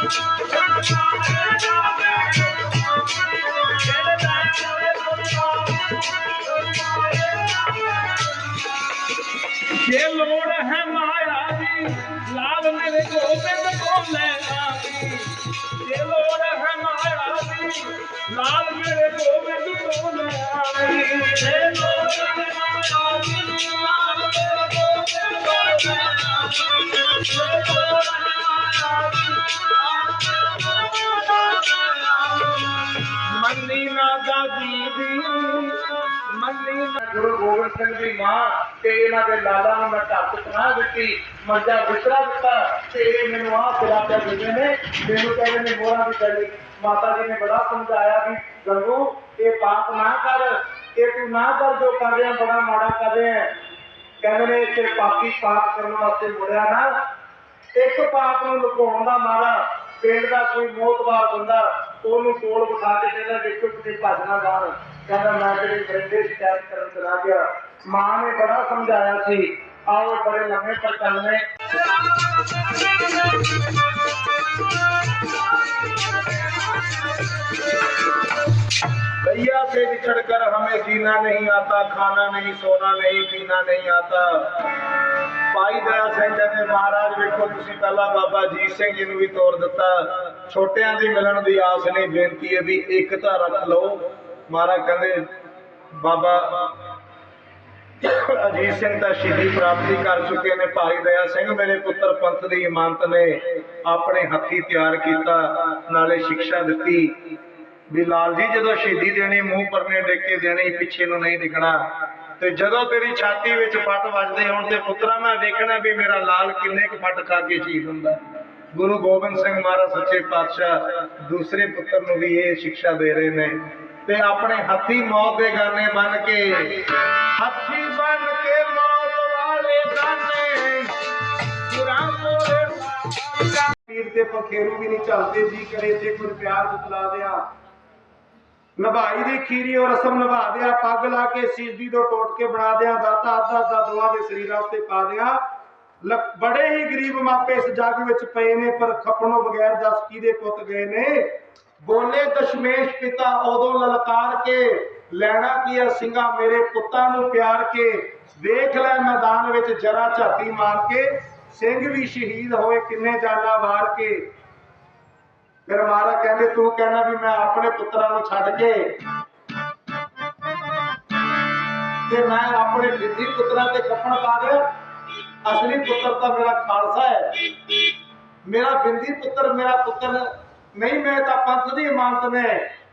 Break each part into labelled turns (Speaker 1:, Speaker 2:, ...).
Speaker 1: ਜੇ ਲੋੜ ਹੈ ਮਾਇਆ ਦੀ, ਲਾਲ ਮੇਰੇ ਗੋਬਿੰਦ ਕੋ ਲੈਣਾ ਜੇ ਲੋੜ ਹੈ ਮਾਇਆ ਦੀ, ਲਾਲ ਮੇਰੇ ਗੋਬਿੰਦ ਕੋ ਲੈ ਮੰਨੀ ਨਾ ਦੀ ਮੰਨੀ
Speaker 2: ਗੁਰੂ ਗੋਬਿੰਦ ਸਿੰਘ ਦੀ ਮਾਂ, ਤੇ ਇਹਨਾਂ ਦੇ ਲਾਲਾ ਨੂੰ ਮੈਂ ਢੱਕ ਸੁਣਾ ਦਿੱਤੀ ਮੰਜਾ ਬਿਸਰਾ ਦਿੱਤਾ, ਤੇ ਇਹ ਮੈਨੂੰ ਆਹ ਖਿਲਾਫਿਆ ਦਿੰਦੇ ਨੇ, ਮੈਨੂੰ ਕਹਿੰਦੇ ਨੇ ਮੋਹਰਾਂ ਦੀ ਗੱਲ ਮਾਤਾ ਜੀ ਨੇ ਬੜਾ ਸਮਝਾਇਆ ਕਿ ਗੰਗੂ, ਇਹ ਪਾਪ ਨਾ ਕਰ, ਇਹ ਤੂੰ ਨਾ ਕਰ ਜੋ ਕਰ ਰਿਹਾ, ਬੜਾ ਮਾੜਾ ਕਰ ਰਿਹਾ ਕਹਿੰਦੇ ਨੇ ਇੱਥੇ ਪਾਪੀ ਪਾਪ ਕਰਨ ਵਾਸਤੇ ਮੁੜਿਆ ਨਾ। ਇੱਕ ਪਾਪ ਨੂੰ ਲੁਕਾਉਣ ਦਾ ਮਾਰਾ ਪਿੰਡ ਦਾ ਕੋਈ ਮੋਤਬਾਰ ਬੰਦਾ, ਉਹਨੂੰ ਕੋਲ ਬਿਠਾ ਕੇ ਕਹਿੰਦਾ, ਦੇਖੋ ਕਿਤੇ ਭੱਜਣਾ ਬਾਹਰ। ਕਹਿੰਦਾ, ਮੈਂ ਤੇਰੇ ਬਰਿੰਦੇ ਸ਼ਿਕਾਇਤ ਕਰਨ ਚਲਾ ਗਿਆ। ਮਾਂ ਨੇ ਬੜਾ ਸਮਝਾਇਆ ਸੀ, ਆਓ ਬੜੇ ਲੰਮੇ ਪਰ ਚੱਲਨੇ भैया से बिछड़ कर हमें जीना नहीं आता खाना नहीं सोना नहीं पीना नहीं आता ਭਾਈ ਦਇਆ ਸਿੰਘ ਜੀ ਮਹਾਰਾਜ ਵੇਖੋ ਤੁਸੀਂ ਪਹਿਲਾਂ ਬਾਬਾ ਜੀਤ ਸਿੰਘ ਜੀ ਨੂੰ ਵੀ ਤੋਰ ਦਿੱਤਾ ਛੋਟਿਆਂ ਦੀ ਮਿਲਣ ਦੀ ਆਸ ਨਹੀਂ ਬੇਨਤੀ ਹੈ ਵੀ ਇੱਕ ਤਾਂ ਰੱਖ ਲਓ ਮਹਾਰਾਜ ਕਹਿੰਦੇ ਬਾਬਾ ਅਜੀਤ ਸਿੰਘ ਤਾਂ ਸ਼ਹੀਦੀ ਪ੍ਰਾਪਤੀ ਕਰ ਚੁੱਕੇ ਨੇ ਭਾਈ ਦਇਆ ਸਿੰਘ ਮੇਰੇ ਪੁੱਤਰ ਪੰਥ ਦੀ ਇਮਾਨਤ ਨੇ ਆਪਣੇ ਹੱਥੀ ਤਿਆਰ ਕੀਤਾ ਨਾਲੇ ਸਿੱਖਿਆ ਦਿੱਤੀ ਵੀ ਲਾਲ ਜੀ ਜਦੋਂ ਸ਼ਹੀਦੀ ਦੇਣੀ, ਮੂੰਹ ਪਰਨੇ ਡੇਕੇ ਦੇਣੀ, ਪਿੱਛੇ ਨੂੰ ਨਹੀਂ ਡਿੱਗਣਾ। ਤੇ ਜਦੋਂ ਤੇਰੀ ਛਾਤੀ ਵਿੱਚ ਫੱਟ ਵੱਜਦੇ ਹੋਣ ਤੇ ਪੁੱਤਰਾ, ਮੈਂ ਵੇਖਣਾ ਵੀ ਮੇਰਾ ਲਾਲ ਕਿੰਨੇ ਕੁ ਫੱਟ ਖਾ ਕੇ ਸ਼ਹੀਦ ਹੁੰਦਾ। ਗੁਰੂ ਗੋਬਿੰਦ ਸਿੰਘ ਮਹਾਰਾਜ ਸੱਚੇ ਪਾਤਸ਼ਾਹ ਦੂਸਰੇ ਪੁੱਤਰ ਨੂੰ ਵੀ ਇਹ ਸਿੱਖਿਆ ਦੇ ਰਹੇ ਨੇ। ਤੇ ਆਪਣੇ ਹੱਥੀ ਮੌਤ ਦੇ ਗਾਨੇ ਬਨ ਕੇ, ਹੱਥੀ ਬਨ ਕੇ ਮੌਤ ਵਾਲੇ ਗਾਨੇ। ਗੁਰਾਂ ਕੋਲੇ ਪੀਰ ਤੇ ਪਖੇਰੂ ਵੀ ਨਹੀਂ ਚੱਲਦੇ ਜੀ ਕਰੇ ਤੇ ਕੋਈ ਪਿਆਰ ਜਤਲਾ ਦਿਆ। ਨਭਾਈ ਦੀ ਖੀਰੀ ਔਰ ਰਸਮ ਨਿਭਾ ਦਿਆ, ਪੱਗ ਲਾ ਕੇ ਸੀਸਦੀ ਤੋਂ ਟੋਟ ਕੇ ਬਣਾ ਦਿਆ, ਦਾਤਾ ਅੱਧਾ ਅੱਧਾ ਦੇ ਸਰੀਰਾਂ ਉੱਤੇ ਪਾ ਦਿਆ। ਬੜੇ ਹੀ ਗਰੀਬ ਮਾਪੇ ਇਸ ਜੱਗ ਵਿੱਚ ਪਏ ਨੇ, ਪਰ ਖਪਣੋਂ ਬਗੈਰ ਦੱਸ ਕਿਹਦੇ ਪੁੱਤ ਗਏ ਨੇ? ਬੋਲੇ ਦਸ਼ਮੇਸ਼ ਪਿਤਾ, ਉਦੋਂ ਲਲਕਾਰ ਕੇ, ਲੈਣਾ ਕੀ ਆ ਸਿੰਘਾ, ਮੇਰੇ ਪੁੱਤਾਂ ਨੂੰ ਪਿਆਰ ਕੇ, ਵੇਖ ਲੈ ਮੈਦਾਨ ਵਿੱਚ ਜਰਾ ਝਾਤੀ ਮਾਰ ਕੇ, ਸਿੰਘ ਵੀ ਸ਼ਹੀਦ ਹੋਏ ਕਿੰਨੇ ਜਾਨਾਂ ਵਾਰ ਕੇ। ਫਿਰ ਮਹਾਰਾ ਕਹਿੰਦੇ, ਤੂੰ ਕਹਿਣਾ ਵੀ ਮੈਂ ਆਪਣੇ ਪੁੱਤਰਾਂ ਨੂੰ ਛੱਡ ਕੇ ਤੇ ਮੈਂ ਆਪਣੇ ਦਿੱਦੀ ਪੁੱਤਰਾਂ ਤੇ ਕੱਪਣ ਪਾ ਦਿਆ ਅਸਲੀ ਪੁੱਤਰ ਤਾਂ ਮੇਰਾ ਖਾਲਸਾ ਹੈ। ਮੇਰਾ ਬਿੰਦੀ ਪੁੱਤਰ, ਮੇਰਾ ਪੁੱਤਰ ਨਹੀਂ, ਮੈਂ ਤਾਂ ਪੰਥ ਦੀ ਇਮਾਨਤ ਨੇ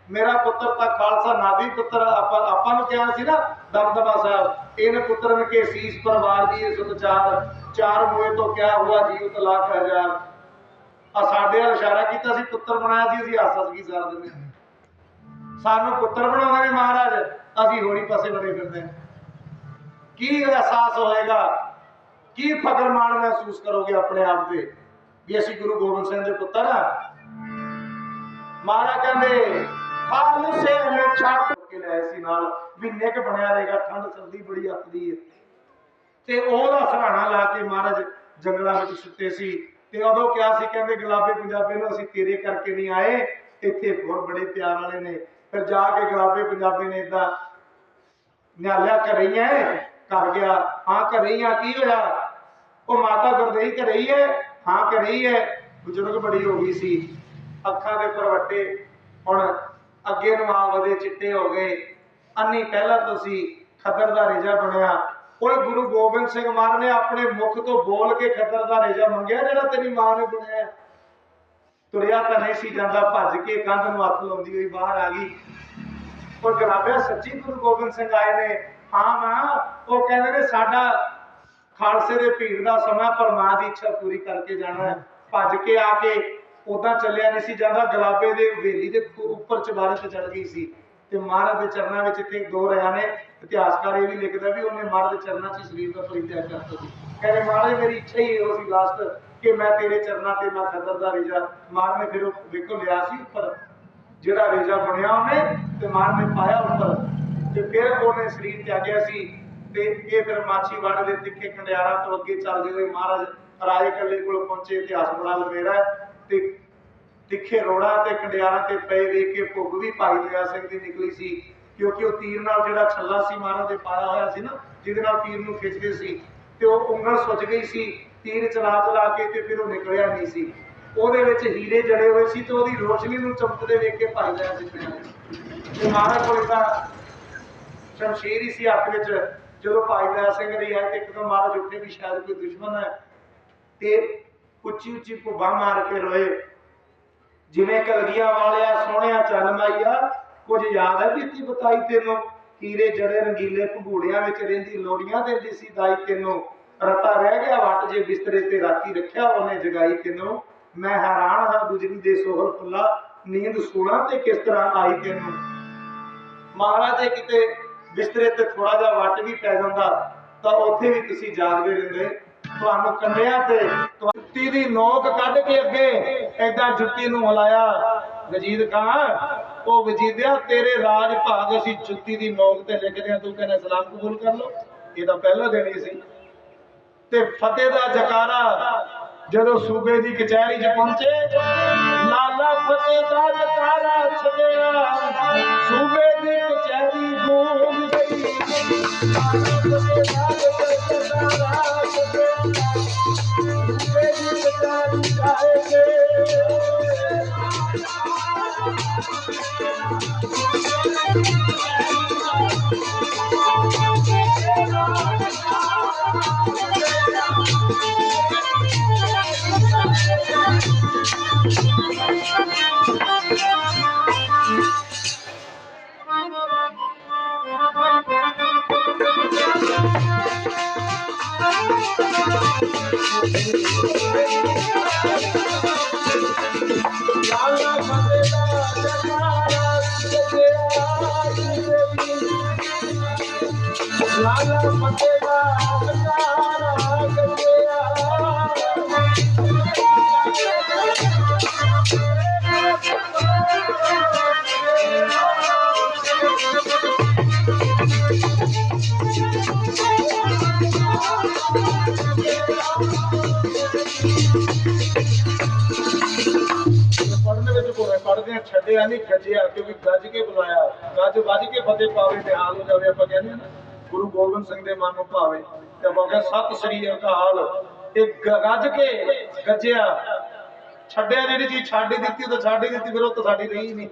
Speaker 2: ਮੇਰਾ ਪੁੱਤਰ ਤਾਂ ਖਾਲਸਾ ਨਾਦੀ ਪੁੱਤਰ ਆਪਾਂ ਆਪਾਂ ਨੂੰ ਕਿਹਾ ਸੀ ਨਾ, ਦਬਦਬਾ ਸਾਹਿਬ, ਇਹਨੇ ਪੁੱਤਰ ਨੇ ਕੇ ਸੀਸ ਪਰਵਾਰ ਦੀ ਸੁਤ ਚਾਰ ਚਾਰ ਮੋਏ ਤੋਂ ਕਿਆ ਹੁਆ ਜੀਵਤ ਲੱਖ ਹਜ਼ਾਰ। ਆ ਸਾਡੇ ਵੱਲ ਇਸ਼ਾਰਾ ਕੀਤਾ ਸੀ, ਪੁੱਤਰ ਬਣਾਇਆ ਸੀ, ਅਸੀਂ ਹੱਸ ਹੱਸ ਕੇ ਸਾਰ ਦਿੰਦੇ ਸਾਨੂੰ ਪੁੱਤਰ ਬਣਾਉਂਦੇ ਨੇ ਮਹਾਰਾਜ, ਅਸੀਂ ਹੋਰੀ ਪਾਸੇ ਬਣੇ ਫਿਰਦੇ ਕੀ ਅਹਿਸਾਸ ਹੋਏਗਾ? ਕੀ ਫਖਰ ਮਾਣ ਮਹਿਸੂਸ ਕਰੋਗੇ ਆਪਣੇ ਆਪ ਤੇ, ਵੀ ਅਸੀਂ ਗੁਰੂ ਗੋਬਿੰਦ ਸਿੰਘ ਦੇ ਪੁੱਤਰ ਆ ਮਹਾਰਾਜ ਕਹਿੰਦੇ, ਖਾਲਸੇ ਨੂੰ ਛੱਡ ਕੇ ਲੈ ਸੀ ਨਾਲ, ਵੀ ਨਿੱਕ ਬਣਿਆ ਰਹੇਗਾ, ਠੰਡ ਸਰਦੀ ਬੜੀ ਅੱਤਦੀ ਹੈ। ਤੇ ਉਹਦਾ ਸਹਾਰਾ ਲਾ ਕੇ ਮਹਾਰਾਜ ਜੰਗਲਾਂ ਵਿੱਚ ਸੁੱਤੇ ਸੀ। ਤੇ ਉਦੋਂ ਕਿਹਾ ਸੀ, ਕਹਿੰਦੇ ਗੁਲਾਬੇ ਪੰਜਾਬੇ ਨੂੰ ਅਸੀਂ ਤੇਰੇ ਕਰਕੇ ਨਹੀਂ ਆਏ, ਇੱਥੇ ਹੋਰ ਬੜੇ ਪਿਆਰ ਵਾਲੇ ਨੇ। ਫਿਰ ਜਾ ਕੇ ਗੁਲਾਬੇ ਪੰਜਾਬੇ ਨੇ ਇਦਾਂ ਨਿਆਲਿਆ ਕਰਈ ਐ ਕਰ ਗਿਆ। ਹਾਂ ਕਰਈ ਆ, ਕੀ ਹੋਇਆ? ਉਹ ਮਾਤਾ ਗੁਰਦਈ ਕਰਈ ਐ? ਹਾਂ ਕਰਈ ਐ। ਬਜ਼ੁਰਗ ਬੜੀ ਹੋ ਗਈ ਸੀ। ਅੱਖਾਂ ਦੇ ਪਰਵੱਟੇ ਹੁਣ ਅੱਗੇ ਨੂੰ ਆ ਵਧੇ ਚਿੱਟੇ ਹੋ ਗਏ। ਅੰਨੀ ਪਹਿਲਾਂ ਤੁਸੀਂ ਸੀ, ਖੱਦਰ ਦਾ ਰੇਜਾ ਬਣਿਆ। ਓਏ ਗੁਰੂ ਗੋਬਿੰਦ ਸਿੰਘ ਮਹਾਰਾਜ ਨੇ ਆਪਣੇ ਮੁਖ ਤੋਂ ਬੋਲ ਕੇ ਖੱਦਰ ਦਾ ਰੇਜਾ ਮੰਗਿਆ ਜਿਹੜਾ ਤੇਰੀ ਮਾਂ ਨੇ ਬਣਾਇਆ। ਤੁਰਿਆ ਤਾਂ ਨਹੀਂ ਸੀ ਜਾਂਦਾ, ਭੱਜ ਕੇ ਕੰਧ ਨੂੰ ਹੱਥ ਲਾਉਂਦੀ ਹੋਈ ਬਾਹਰ ਆ ਗਈ। ਪਰ ਗਲਾਬਿਆ ਸੱਚੀ ਗੁਰੂ ਗੋਬਿੰਦ ਸਿੰਘ ਆਏ ਨੇ? ਹਾਂ ਮਾਂ, ਉਹ ਕਹਿੰਦੇ ਨੇ ਸਾਡਾ ਖਾਲਸੇ ਦੇ ਭੀੜ ਦਾ ਸਮਾਂ ਪਰ ਮਾਂ ਦੀ ਇੱਛਾ ਪੂਰੀ ਕਰਕੇ ਜਾਣਾ ਭੱਜ ਕੇ ਆ ਕੇ ਉਦਾਂ ਚੱਲਿਆ ਨਹੀਂ ਸੀ ਜਾਂਦਾ ਗਲਾਬੇ ਦੇ ਹਵੇਲੀ ਦੇ ਉੱਪਰ ਚਬਾਰੇ ਤੇ ਚੜ ਗਈ ਸੀ। ਤੇ ਮਹਾਰਾਜ ਦੇ ਚਰਨਾਂ ਵਿੱਚ ਇੱਥੇ ਦੋ ਰਿਆ ਨੇ ਇਤਿਹਾਸਕਾਰ ਇਹ ਵੀ ਲਿਖਦਾ ਵੀ ਉਹਨੇ ਮਹਾਰਾਜ ਦੇ ਚਰਨਾਂ 'ਚ ਸਰੀਰ ਦਾ ਪਰਿਤਿਆਗ ਕਰਤਾ ਸੀ। ਕਹਿੰਦੇ, ਮਹਾਰਾਜ, ਮੇਰੀ ਇੱਛਾ ਹੀ ਇਹੋ ਸੀ ਲਾਸਟ ਕਿ ਮੈਂ ਤੇਰੇ ਚਰਨਾਂ ਤੇ ਮੈਂ ਖੱਦਰ ਦਾ ਰੇਜਾ ਮਾਰ ਨੇ ਫਿਰ ਉਹ ਵੇਖੋ ਲਿਆ ਸੀ ਉੱਪਰ। ਜਿਹੜਾ ਰੇਜਾ ਬਣਿਆ ਉਹਨੇ ਤੇ ਮਾਰ ਨੇ ਪਾਇਆ ਉੱਪਰ। ਤੇ ਫਿਰ ਉਹਨੇ ਸਰੀਰ ਤਿਆਗਿਆ ਸੀ ਤੇ ਇਹ ਫਿਰ ਮਾਛੀਵਾੜੇ ਦੇ ਤਿੱਖੇ ਕੰਡਿਆਰਾਂ ਤੋਂ ਅੱਗੇ ਚੱਲਦੇ ਹੋਏ ਮਹਾਰਾਜ ਰਾਏ ਕੱਲੇ ਕੋਲ ਪਹੁੰਚੇ, ਇਤਿਹਾਸ ਬੜਾ ਲਵੇਰਾ ਤੇ ਤਿੱਖੇ ਰੋੜਾਂ ਤੇ ਕੰਡਿਆਰਾਂ ਤੇ ਪਏ ਵੇਖ ਕੇ ਭੁੱਗ ਵੀ ਭਾਈ ਦਇਆ ਸਿੰਘ ਦੀ ਨਿਕਲੀ ਸੀ, ਕਿਉਂਕਿ ਉਹ ਤੀਰ ਨਾਲ ਜਿਹੜਾ ਛੱਲਾ ਸੀ ਮਹਾਰਾਜ ਦੇ ਪਾਇਆ ਹੋਇਆ ਸੀ ਨਾ, ਜਿਹਦੇ ਨਾਲ ਤੀਰ ਨੂੰ ਖਿੱਚਦੇ ਸੀ, ਤੇ ਉਹ ਉਂਗਲ ਸੁੱਜ ਗਈ ਸੀ, ਤੀਰ ਚਲਾ ਚਲਾ ਕੇ ਤੇ ਫਿਰ ਉਹ ਨਿਕਲਿਆ ਨਹੀਂ ਸੀ। ਉਹਦੇ ਵਿੱਚ ਹੀਰੇ ਜੜੇ ਹੋਏ ਸੀ ਤੇ ਉਹਦੀ ਰੋਸ਼ਨੀ ਨੂੰ ਚਮਕਦੇ ਵੇਖ ਕੇ ਭਾਈ ਦਇਆ ਸਿੰਘ ਨੇ ਤੇ ਮਹਾਰਾਜ ਕੋਲ ਤਾਂ ਸ਼ਮਸ਼ੀਰ ਹੀ ਸੀ ਹੱਥ ਵਿੱਚ, ਜਦੋਂ ਭਾਈ ਦਇਆ ਸਿੰਘ ਲਈ ਆਏ ਤੇ ਇੱਕਦਮ ਮਹਾਰਾਜ ਉੱਠੇ ਵੀ ਸ਼ਾਇਦ ਕੋਈ ਦੁਸ਼ਮਣ ਹੈ, ਤੇ ਉੱਚੀ ਉੱਚੀ ਭੁੱਬਾ ਮਾਰ ਕੇ ਰੋਏ। ਜਿਵੇਂ ਕਲਗੀਆਂ ਵਾਲਿਆ, ਸੋਹਣਿਆ ਚੰਨ ਮਾਈਆ, ਕੁਝ ਯਾਦ ਹੈ ਬੀਤੀ ਬਤਾਈ ਤੈਨੂੰ? ਹੀਰੇ ਜੜੇ ਰੰਗੀਲੇ ਭਗੂੜਿਆਂ ਵਿੱਚ ਰਹਿੰਦੀ, ਲੋੜੀਆਂ ਦਿੰਦੀ ਸੀ ਦਾਈ ਤੈਨੂੰ। ਰਤਾ ਰਹਿ ਗਿਆ ਵੱਟ ਜੇ ਬਿਸਤਰੇ ਤੇ ਰਾਤੀ ਰੱਖਿਆ ਉਹਨੇ ਜਗਾਈ ਤੈਨੂੰ। ਮੈਂ ਹੈਰਾਨ ਹਾਂ ਗੁਜਰੀ ਦੇ ਸੋਹਲ ਫੁੱਲਾ, ਨੀਂਦ ਸੋਣਾ ਤੇ ਕਿਸ ਤਰ੍ਹਾਂ ਆਈ ਤੈਨੂੰ? ਮਹਾਰਾਜ ਦੇ ਕਿਤੇ ਬਿਸਤਰੇ ਤੇ ਥੋੜਾ ਜਿਹਾ ਵੱਟ ਵੀ ਪੈ ਜਾਂਦਾ, ਤਾਂ ਉੱਥੇ ਵੀ ਤੁਸੀਂ ਜਾਗਦੇ ਰਹਿੰਦੇ। ਤੁਹਾਨੂੰ ਕੰਨਿਆਂ ਤੇ ਜੁੱਤੀ ਦੀ ਨੋਕ ਕੱਢ ਕੇ ਅੱਗੇ ਐਦਾਂ ਜੁੱਤੀ ਨੂੰ ਹਿਲਾਇਆ। ਵਜੀਦ ਖਾਨ ਉਹ ਵਜੀਦਿਆ, ਤੇਰੇ ਰਾਜ ਭਾਗ ਅਸੀਂ ਜੁੱਤੀ ਦੀ ਨੋਕ ਤੇ ਲਿਖਦੇ ਆ ਤੂੰ ਕਹਿੰਦਾ ਸਲਾਮ ਕਬੂਲ ਕਰ ਲਓ। ਇਹ ਤਾਂ ਪਹਿਲਾ ਦਿਨ ਸੀ। ਤੇ ਫਤਿਹ ਦਾ ਜਕਾਰਾ, ਜਦੋਂ ਸੂਬੇ ਦੀ ਕਚਹਿਰੀ 'ਚ ਪਹੁੰਚੇ, ਲਾਲਾ ਫਤਿਹ ਦਾ ਜਕਾਰਾ ਛੱਡਿਆ। ਸੂਬੇ ਦੀ ਕਚਹਿਰੀ ਗੂੰਜ ਗਈ। ਲਾਲਾ ਫਤਿਹ ਦਾ ਦੀ ਕਚਹਿਰੀ لالا مٿي ਕੋਰੇ ਆ ਛੱਡਿਆ ਨਹੀਂ ਗੱਜਿਆ ਕਿਉਂਕਿ ਗੱਜ ਕੇ ਬੁਲਾਇਆ। ਗੱਜ ਵੱਜ ਕੇ ਫਤਿਹ ਪਾਵੇ ਤੇ ਹਾਲ ਹੋ ਜਾਵੇ, ਆਪਾਂ ਕਹਿੰਦੇ ਨਾ, ਗੁਰੂ ਗੋਬਿੰਦ ਸਿੰਘ ਦੇ ਮਨ ਨੂੰ ਭਾਵੇ। ਤੇ ਆਪਾਂ ਸਤਿ ਸ੍ਰੀ ਅਕਾਲ ਇਹ ਗੱਜ ਕੇ ਗੱਜਿਆ ਛੱਡਿਆ ਜਿਹੜੀ ਚੀਜ਼ ਛੱਡ ਹੀ ਦਿੱਤੀ ਤਾਂ ਛੱਡ ਹੀ ਦਿੱਤੀ, ਫਿਰ ਉਹ ਤਾਂ ਸਾਡੀ ਰਹੀ ਨਹੀਂ।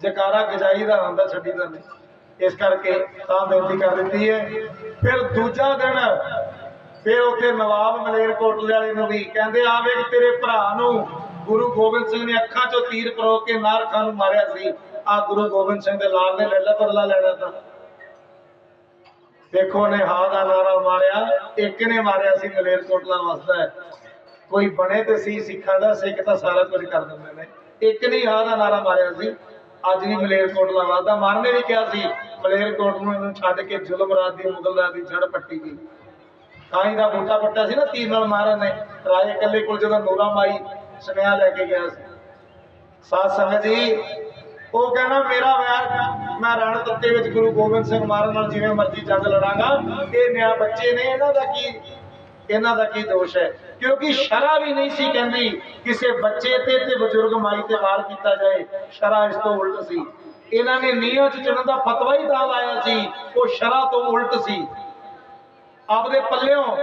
Speaker 2: ਜਕਾਰਾ ਗਜਾਈ ਦਾ ਹੁੰਦਾ ਛੱਡੀ ਦਾ ਨਹੀਂ। ਇਸ ਕਰਕੇ ਤਾਂ ਬੇਨਤੀ ਕਰ ਦਿੱਤੀ ਹੈ। ਫਿਰ ਦੂਜਾ ਦਿਨ, ਫਿਰ ਉੱਥੇ ਨਵਾਬ ਮਲੇਰਕੋਟਲੇ ਵਾਲੇ ਨੂੰ ਵੀ ਕਹਿੰਦੇ ਆਵੇ ਤੇਰੇ ਭਰਾ ਨੂੰ ਗੁਰੂ ਗੋਬਿੰਦ ਸਿੰਘ ਨੇ ਅੱਖਾਂ 'ਚੋਂ ਤੀਰ ਪਰੋ ਕੇ ਨਾਰ ਖਾਨ ਨੂੰ ਮਾਰਿਆ ਸੀ। ਆ ਗੁਰੂ ਗੋਬਿੰਦ ਸਿੰਘ ਦੇ ਲਾਲ ਨੇ ਲੱਲਾ ਬਦਲਾ ਲੈਣਾ ਤਾਂ। ਦੇਖੋ ਨੇ ਹਾਂ ਦਾ ਨਾਰਾ ਮਾਰਿਆ, ਇੱਕ ਨੇ ਮਾਰਿਆ ਸੀ ਮਲੇਰਕੋਟਲਾ ਵਸਦਾ ਹੈ। ਕੋਈ ਬਣੇ ਤੇ ਸੀ ਸਿੱਖਾਂ ਦਾ, ਸਿੱਖ ਤਾਂ ਸਾਰਾ ਕੁਝ ਕਰ ਦਿੰਦੇ ਨੇ। ਇੱਕ ਨੇ ਹਾਂ ਦਾ ਨਾਰਾ ਮਾਰਿਆ ਸੀ, ਅੱਜ ਵੀ ਮਲੇਰਕੋਟਲਾ ਵਸਦਾ। ਮਾਰਨ ਨੇ ਵੀ ਕਿਹਾ ਸੀ ਮਲੇਰਕੋਟ ਨੂੰ ਇਹਨੂੰ ਛੱਡ ਕੇ ਜ਼ੁਲਮ ਰਾਜ ਦੀ, ਮੁਗਲ ਰਾਜ ਦੀ ਜੜ ਪੱਟੀ ਗਈ। ਕਾਈ ਦਾ ਬੂਟਾ ਪੱਟਾ ਸੀ ਨਾ, ਤੀਰ ਨਾਲ ਮਾਰਨ ਨੇ। ਰਾਏ ਇਕੱਲੇ ਕੋਲ ਜਦੋਂ ਨੂਰਾ ਮਾਈ ਸੁਨੇਹਾ ਲੈ ਕੇ ਗਿਆ ਸੀ। ਸਾਧ ਸੰਗਤ ਜੀ, ਉਹ ਕਹਿੰਦਾ, ਮੇਰਾ ਵੈਰ ਮੈਂ ਰਣ ਤੱਤੇ ਵਿੱਚ ਗੁਰੂ ਗੋਬਿੰਦ ਸਿੰਘ ਮਾਰਨ ਨਾਲ ਜਿਵੇਂ ਮਰਜ਼ੀ ਜੰਗ ਲੜਾਂਗਾ। ਇਹ ਨਿਆ ਬੱਚੇ ਨੇ, ਇਹਨਾਂ ਦਾ ਕੀ, ਇਹਨਾਂ ਦਾ ਕੀ ਦੋਸ਼ ਹੈ? ਕਿਉਂਕਿ ਸ਼ਰਾ ਵੀ ਨਹੀਂ ਸੀ ਕਹਿੰਦੀ ਕਿਸੇ ਬੱਚੇ ਤੇ ਤੇ ਬਜ਼ੁਰਗ ਮਾਈ ਤੇ ਵਾਰ ਕੀਤਾ ਜਾਏ। ਸ਼ਰਾ ਇਸ ਤੋਂ ਉਲਟ ਸੀ। ਇਹਨਾਂ ਨੇ ਨੀਹਾਂ 'ਚ ਚੜਨ ਦਾ ਫਤਵਾ ਹੀ ਤਾਂ ਲਾਇਆ ਸੀ। ਉਹ ਸ਼ਰਾ ਤੋਂ ਉਲਟ ਸੀ। ਆਪਦੇ ਪੱਲਿਓਂ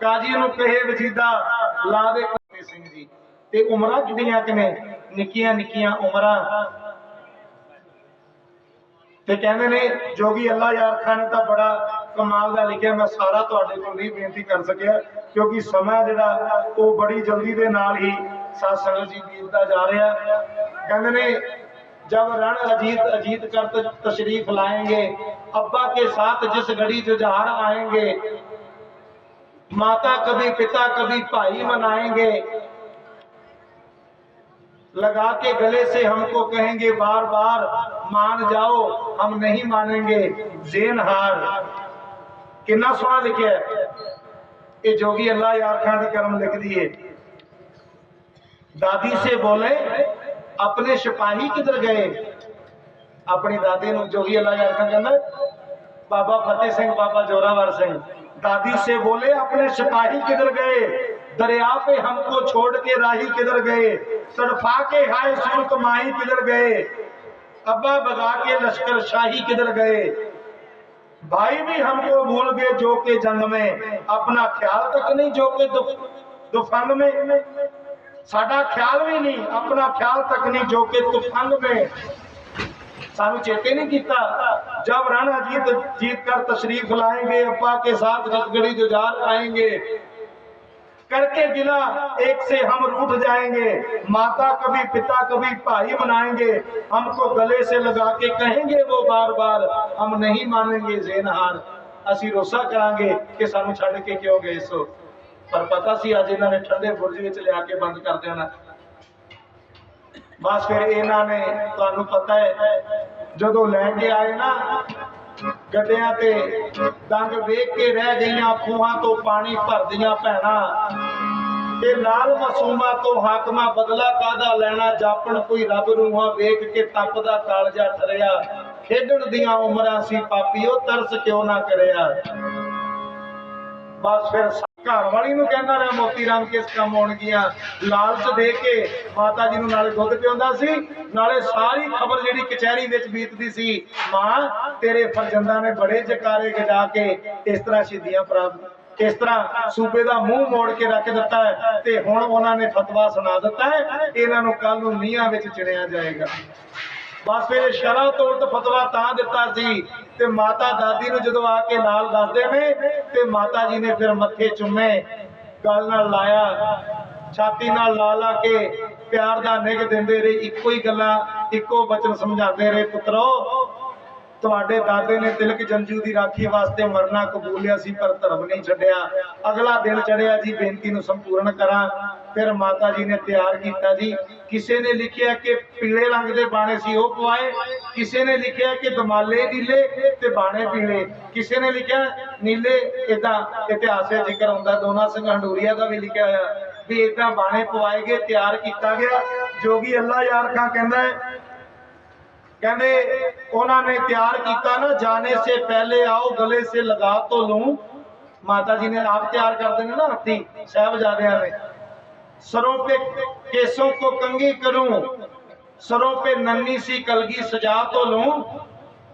Speaker 2: ਕਾਜੀ ਨੂੰ ਕਹੇ ਵਜੀਦਾ ਲਾ ਦੇ ਕੁੱਤੇ ਸਿੰਘ ਜੀ। ਤੇ ਉਮਰਾਂ ਕਿੰਨੀਆਂ ਕਿਨੇ ਨਿੱਕੀਆਂ ਨਿੱਕੀਆਂ ਉਮਰਾਂ ਤੇ ਕਹਿੰਦੇ ਨੇ ਜੋਗੀ ਅੱਲਾ ਯਾਰ ਖਾਨ ਨੇ ਤਾਂ ਬੜਾ ਕਮਾਲ ਦਾ ਲਿਖਿਆ ਮੈਂ ਸਾਰਾ ਤੁਹਾਡੇ ਕੋਲ ਨਹੀਂ ਬੇਨਤੀ ਕਰ ਸਕਿਆ ਕਿਉਂਕਿ ਸਮਾਂ ਜਿਹੜਾ ਉਹ ਬੜੀ ਜਲਦੀ ਦੇ ਨਾਲ ਹੀ ਸਾਧ ਸੰਗਤ ਜੀ ਬੀਤਦਾ ਜਾ ਰਿਹਾ ਕਹਿੰਦੇ ਨੇ जब रण अजीत अजीत कर त- तशरीफ लाएंगे अब्बा के साथ जिस घड़ी जुझार आएंगे माता कभी पिता कभी भाई मनाएंगे लगा के गले से हमको कहेंगे बार बार मान जाओ, हम नहीं मानेंगे। जेन हार। कि सोना लिखे ये जोगी अल्लाह यार खान कर्म लिख दिए। दादी से बोले, अपने सिपाही किधर गए? अपनी दादी जोगी अल्लाह यार खान कहना, बाबा फतेह सिंह, बाबा जोरावर सिंह। दादी से बोले, अपने सिपाही किधर गए? दरिया पे हमको छोड़ के राही किधर गए? सड़फा के हाय सुल्क तो माही किधर गए? अब्बा बगा के लश्कर शाही किधर गए? भाई भी हमको भूल गए जो के जंग में। अपना ख्याल तक नहीं जो के दुख, दुफंग में। साडा ख्याल भी नहीं, अपना ख्याल तक नहीं जो के तुफंग में। सानू चेते नहीं किया जब राणा जीत जीत कर तशरीफ़ लाएँगे, अब्बा के साथ गदगड़ी जुजार आएँगे। करके गिला एक से हम रूठ जाएंगे माता कभी पिता कभी भाई मनाएंगे हमको गले से लगा के कहेंगे वो बार बार हम नहीं मानेंगे जेनहार ਅਸੀਂ ਰੋਸਾ ਕਰਾਂਗੇ ਕਿ ਸਾਨੂੰ ਛੱਡ ਕੇ ਕਿਉਂ ਗਏ ਸੋ ਪਰ ਪਤਾ ਸੀ ਅੱਜ ਇਹਨਾਂ ਨੇ ਠੰਡੇ ਬੁਰਜ ਵਿੱਚ ਲਿਆ ਕੇ ਬੰਦ ਕਰ ਦੇਣਾ ਬਸ ਫਿਰ ਇਹਨਾਂ ਨੇ ਤੁਹਾਨੂੰ ਪਤਾ ਹੈ ਜਦੋਂ ਲੈ ਕੇ ਆਏ ਨਾ ਗੱਡਿਆਂ ਤੇ ਡੰਗ ਵੇਖ ਕੇ ਰਹਿ ਗਈਆਂ, ਖੂਹਾਂ ਤੋਂ ਪਾਣੀ ਭਰਦੀਆਂ ਭੈਣਾ। ਤੇ ਲਾਲ ਮਾਸੂਮਾ ਤੋਂ ਹਾਕਮਾ ਬਦਲਾ ਕਾਦਾ ਲੈਣਾ? ਜਾਪਣ ਕੋਈ ਰੱਬ ਰੂਹਾਂ ਵੇਖ ਕੇ ਤਪਦਾ ਕਾਲਜਾ ਠਰਿਆ। ਖੇਡਣ ਦੀਆਂ ਉਮਰਾਂ ਸੀ ਪਾਪੀਓ ਤਰਸ ਕਿਉਂ ਨਾ ਕਰਿਆ? ਬਸ ਫਿਰ ਘਰ ਵਾਲੀ ਨੂੰ ਕਹਿੰਦਾ ਰਿਹਾ, ਮੋਤੀ ਰਾਮ ਕਿਸ ਕੰਮ ਆਉਣਗੀਆਂ ਲਾਲਚ ਦੇ ਕੇ ਮਾਤਾ ਜੀ ਨੂੰ ਨਾਲੇ ਦੁੱਧ ਪਿਉਂਦਾ ਸੀ। ਨਾਲੇ ਸਾਰੀ ਖਬਰ ਜਿਹੜੀ ਕਚਹਿਰੀ ਵਿੱਚ ਬੀਤਦੀ ਸੀ, ਮਾਂ, ਤੇਰੇ ਫਰਜ਼ੰਦਾਂ ਨੇ ਬੜੇ ਜਕਾਰੇ ਗਜਾ ਕੇ ਇਸ ਤਰ੍ਹਾਂ ਸ਼ਹੀਦੀਆਂ ਪ੍ਰਾਪਤ ਇਸ ਤਰ੍ਹਾਂ ਸੂਬੇ ਦਾ ਮੂੰਹ ਮੋੜ ਕੇ ਰੱਖ ਦਿੱਤਾ ਹੈ ਤੇ ਹੁਣ ਉਹਨਾਂ ਨੇ ਫਤਵਾ ਸੁਣਾ ਦਿੱਤਾ ਹੈ, ਇਹਨਾਂ ਨੂੰ ਕੱਲ ਨੂੰ ਨੀਹਾਂ ਵਿੱਚ ਚਿਣਿਆ ਜਾਏਗਾ। ਬਸ ਫਿਰ ਸ਼ਰਾ ਤੋੜ ਤੇ ਫਤਵਾ ਤਾਂ ਦਿੱਤਾ ਸੀ ਤੇ ਮਾਤਾ ਦਾਦੀ ਨੂੰ ਜਦੋਂ ਆ ਕੇ ਨਾਲ ਦੱਸਦੇ ਨੇ ਤੇ ਮਾਤਾ ਜੀ ਨੇ ਫਿਰ ਮੱਥੇ ਚੁੰਮੇ, ਗਲ ਨਾਲ ਲਾਇਆ, ਛਾਤੀ ਨਾਲ ਲਾ ਲਾ ਕੇ ਪਿਆਰ ਦਾ ਨਿਗ ਦਿੰਦੇ ਰਹੇ, ਇੱਕੋ ਹੀ ਗੱਲਾਂ, ਇੱਕੋ ਬਚਨ ਸਮਝਾਉਂਦੇ ਰਹੇ, ਪੁੱਤਰੋ ਤੁਹਾਡੇ ਦਾਦੇ ਨੇ ਤਿਲਕ ਜੰਜੂ ਦੀ ਰਾਖੀ ਵਾਸਤੇ ਮਰਨਾ ਕਬੂਲਿਆ ਸੀ, ਪਰ ਧਰਮ ਨਹੀਂ ਛੱਡਿਆ। ਅਗਲਾ ਦਿਨ ਚੜਿਆ ਜੀ, ਬੇਨਤੀ ਨੂੰ ਸੰਪੂਰਨ ਕਰਾਂ। ਫਿਰ ਮਾਤਾ ਜੀ ਨੇ ਤਿਆਰ ਕੀਤਾ ਜੀ। ਕਿਸੇ ਨੇ ਲਿਖਿਆ ਕਿ ਪੀਲੇ ਰੰਗ ਦੇ ਬਾਣੇ ਸੀ ਉਹ ਪਵਾਏ। ਕਿਸੇ ਨੇ ਲਿਖਿਆ ਕਿ ਦਮਾਲੇ ਨੀਲੇ ਤੇ ਬਾਣੇ ਪੀਲੇ। ਕਿਸੇ ਨੇ ਲਿਖਿਆ ਨੀਲੇ ਇਦਾਂ ਇਤਿਹਾਸ ਵਿੱਚ ਜ਼ਿਕਰ ਹੁੰਦਾ। ਦੋਨਾ ਸਿੰਘ ਹੰਡੂਰੀਆ ਦਾ ਵੀ ਲਿਖਿਆ ਹੋਇਆ। ਵੀ ਇਦਾਂ ਬਾਣੇ ਪਵਾਏ ਗਏ, ਤਿਆਰ ਕੀਤਾ ਗਿਆ। ਜੋਗੀ ਅੱਲਾ ਯਾਰ ਖਾਂ ਕਹਿੰਦਾ ਹੈ ਕਹਿੰਦੇ ਉਹਨਾਂ ਨੇ ਤਿਆਰ ਕੀਤਾ ਨਾ ਜਾਣੇ ਸੇ ਪਹਿਲੇ ਆਓ ਗਲੇ ਸੇ ਲਗਾ ਤੋ ਲੂੰ ਮਾਤਾ ਜੀ ਨੇ ਆਪ ਤਿਆਰ ਕਰਦੇ ਨੇ ਨਾ ਹੱਥੀ ਸਾਹਿਬਜ਼ਾਦਿਆਂ ਨੇ सरों पे केसों को कंगी करूं सरों पे नन्ही सी कलगी सजा तो लूं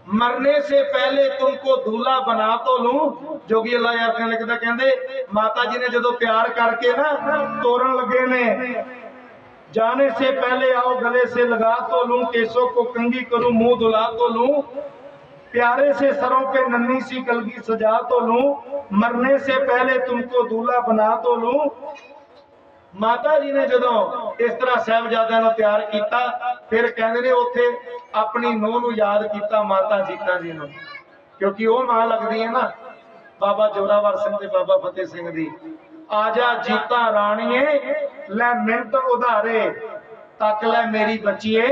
Speaker 2: ਮਰਨੇ ਸੇ ਪਹਿਲੇ ਤੁਮਕੋ ਦੂਲਾ ਬਣਾ ਤੋ ਲੂੰ ਜੋਗੀ ਅੱਲਾ ਯਾਰ ਕਹਿਣ ਲੱਗਦਾ ਕਹਿੰਦੇ ਮਾਤਾ ਜੀ ਨੇ ਜਦੋਂ ਤਿਆਰ ਕਰਕੇ ਨਾ ਤੋਰਨ ਲੱਗੇ ਨੇ जाने से पहले आओ गले से लगा तो लूं केसों को कंगी करूं मुंह धुला तो लूं प्यारे से सरों पे नन्ही सी कलगी सजा तो लूं मरने से पहले तुमको दूल्हा बना तो लूं ਮਾਤਾ ਜੀ ਨੇ ਜਦੋਂ ਇਸ ਤਰ੍ਹਾਂ ਸਾਹਿਬਜ਼ਾਦਿਆਂ ਨੂੰ ਤਿਆਰ ਕੀਤਾ ਫਿਰ ਕਹਿੰਦੇ ਨੇ ਉੱਥੇ ਆਪਣੀ ਨੂੰਹ ਨੂੰ ਯਾਦ ਕੀਤਾ ਮਾਤਾ ਜੀਤਾ ਜੀ ਨੂੰ ਕਿਉਂਕਿ ਉਹ ਮਾਂ ਲੱਗਦੀ ਹੈ ਨਾ ਬਾਬਾ ਜੋਰਾਵਰ ਸਿੰਘ ਤੇ ਬਾਬਾ ਫਤਿਹ ਸਿੰਘ ਦੀ ਆਜਾ ਜੀਤਾ ਰਾਣੀਏ, ਲੈ ਮਿੰਟ ਉਧਾਰੇ, ਤੱਕ ਲੈ ਮੇਰੀ ਬੱਚੀਏ,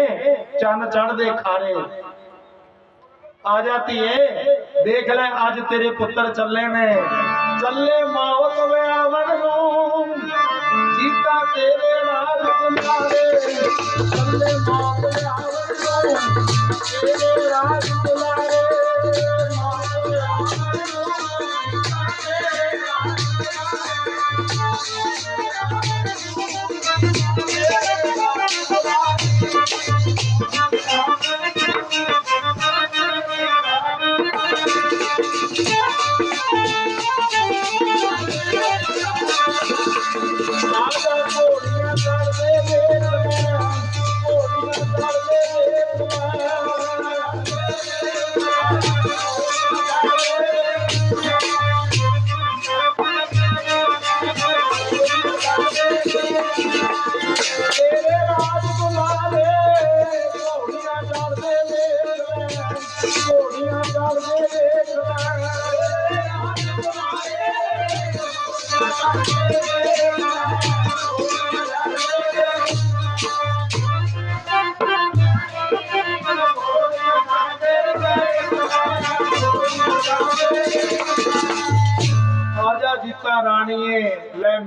Speaker 2: ਚੰਨ ਚੜਦੇ ਖਾਰੇ। ਆ ਜਾ ਧੀਏ, ਦੇਖ ਲੈ ਅੱਜ ਤੇਰੇ ਪੁੱਤਰ ਚੱਲੇ ਨੇ। ਚੱਲੇ ਮਾਵਤ ਵਿਆਵਣ ਨੂੰ, ਜੀਤਾ ਤੇਰੇ ਨਾਲ ਬੁਲਾਰੇ ਚੱਲੇ ਮਾਵਤ ਵਿਆਵਣ ਨੂੰ, ਤੇਰੇ ਰਾਜ ਬੁਲਾਰੇ